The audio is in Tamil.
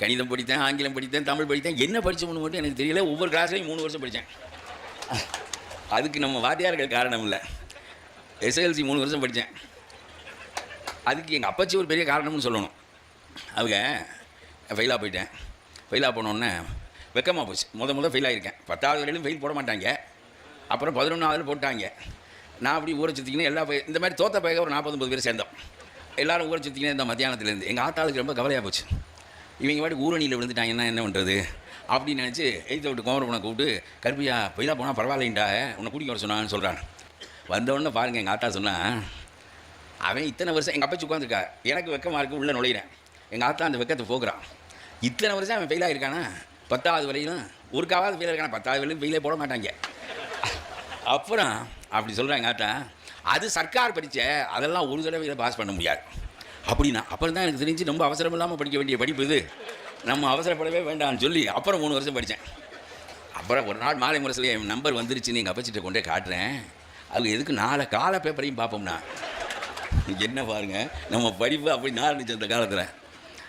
கணிதம் படித்தேன் ஆங்கிலம் படித்தேன் தமிழ் படித்தேன். என்ன படித்தோம்னு மட்டும் எனக்கு தெரியல. ஒவ்வொரு கிளாஸ்லையும் மூணு வருஷம் படித்தேன். அதுக்கு நம்ம வாத்தியார்கள் காரணம் இல்லை. எஸ்எல்சி மூணு வருஷம் படித்தேன். அதுக்கு எங்கள் அப்பச்சி ஒரு பெரிய காரணம்னு சொல்லணும். அவங்க ஃபெயிலாக போயிட்டேன். ஃபெயிலாக போனோடனே வெக்கமாக போச்சு. முத முத ஃபெயில் ஆகியிருக்கேன் பத்தாவது வரையிலும் ஃபெயில் போட மாட்டாங்க. அப்புறம் பதினொன்றாவது போட்டாங்க. நான் அப்படி ஊரை சுற்றிக்கினே எல்லா இந்த மாதிரி தோத்த பையக ஒரு நாற்பது பேர் சேர்ந்தோம். எல்லாரும் ஊரை சுற்றிக்கினே இந்த மத்தியானத்துலேருந்து. எங்கள் ஆத்தாளுக்கு ரொம்ப கவலையாக போச்சு. இவங்க பாட்டு ஊரணியில் விழுந்துட்டாங்கன்னா என்ன பண்ணுறது அப்படின்னு நினச்சி எய்த்த விட்டு கோமரப்பனை கூப்பிட்டு கருப்பியா ஃபெயிலாக போனால் பரவாயில்லைண்டா உன்னை கூட்டிக்க வர சொன்னான்னு சொல்கிறான் வந்தவுடனே பாருங்கள் எங்கள் ஆத்தா சொன்னான் அவன் இத்தனை வருஷம் எங்கள் அப்பச்சி உட்காந்துருக்கா எனக்கு வெக்கமாக இருக்கு உள்ளே நுழையிறேன். எங்கள் ஆத்தா அந்த வெக்கத்தை போக்குறான். இத்தனை வருஷம் அவன் ஃபெயிலாக இருக்கானா பத்தாவது வரையிலும் ஒருக்காவது ஃபெயில் இருக்கானா பத்தாவது வரையிலும் ஃபெயிலே போட மாட்டாங்க. அப்புறம் அப்படி சொல்கிறாங்க ஆத்தா அது சர்க்கார் படித்த அதெல்லாம் ஒரு தடவையில் பாஸ் பண்ண முடியாது. அப்படின்னா அப்புறம் தான் எனக்கு தெரிஞ்சு ரொம்ப அவசரம் இல்லாமல் படிக்க வேண்டிய படிப்பு இது. நம்ம அவசரப்படவே வேண்டாம்னு சொல்லி அப்புறம் மூணு வருஷம் படித்தேன் அப்புறம் ஒரு நாள் மாலை முரசில் என் நம்பர் வந்துருச்சு எங்கள் அப்பச்சிட்ட கொண்டே காட்டுறேன். அது எதுக்கு நாலு கால பேப்பரையும் பார்ப்போம்னா என்ன பாருங்க நம்ம படிப்பு அப்படி நான் இருந்துச்சு அந்த காலத்தில்.